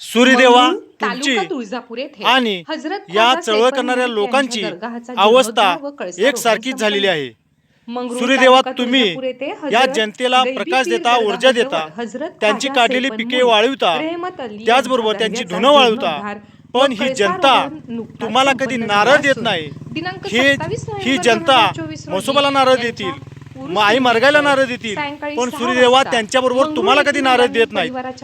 सूर्यदेवा तुमची तालुका तुळजापूर येथे आणि या चळवळ करणाऱ्या लोकांची अवस्था एकसारखीच. झालेली आहे. सूर्यदेवा तुम्ही या जनतेला प्रकाश पीर देता ऊर्जा देता त्यांची काढलेली पिके वाळविता त्याचबरोबर त्यांची धुणं वाळविता. पण ही जनता तुम्हाला कधी नारळ झाला देत नाही. ही 27 ही नोव्हेंबर जनता 2024 रोजी म्हसोबाला नारळ देतील. मग आई मरगायला नारळ देतील सायंकाळी पण सहा सूर्यदेवा वाजता त्यांच्याबरोबर तुम्हाला कधी नारळ मुलांनी देत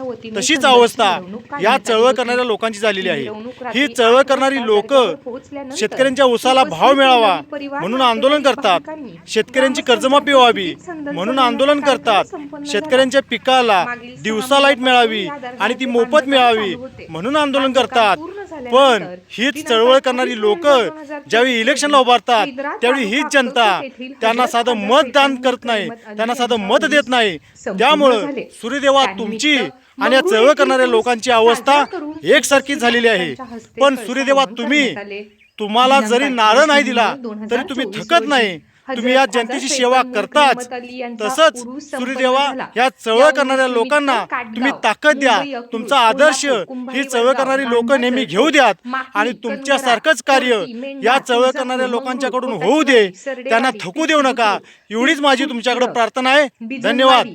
वतीने तशीच अवस्था मिरवणूक या काढण्यात चळवळ. करणाऱ्या लोकांची झालेली आहे मिरवणूक रात्री ही चळवळ आठ करणारी वाजता लोक दर्ग्यावर पोहोचल्यानंतर शेतकऱ्यांच्या उसाला भाव उपस्थित मिळावा परिवार, म्हणून आंदोलन नातेवाईक, करतात भाविकांनी शेतकऱ्यांची कर्जमाफी व्हावी म्हणून आंदोलन करतात संपन्न झाला. शेतकऱ्यांच्या पिकाला मागील सहा दिवसा लाइट मिळावी आणि ती मोफत मिळावी चालू होते. म्हणून आंदोलन करतात पण हीच चळवळ करणारी 28 लोक नोव्हेंबर 2024 ज्यावेळी इलेक्शनला उभारतात त्यावेळी हीच जनता त्यांना साधं मतदान करत नाही त्यांना साधं मत देत नाही त्यामुळं. सूर्यदेवा तुमची आणि या चळवळ करणाऱ्या लोकांची अवस्था करून एकसारखीच झालेली आहे पण सूर्यदेवा तुम्ही. तुम्हाला जरी नारळ नाही 28 दिला तरी तुम्ही 2024 थकत नाही तुम्ही या जनतेची सेवा करताच तसंच सूर्यदेवा. या चळवळ करणाऱ्या लोकांना तुम्ही ताकद द्या. तुमचा आदर्श ही चळवळ करणारी लोक नेहमी घेऊ द्यात. आणि तुमच्यासारखंच कार्य या चळवळ करणाऱ्या लोकांच्याकडून होऊ दे. त्यांना थकू देऊ नका. एवढीच माझी तुमच्याकडे प्रार्थना आहे. धन्यवाद.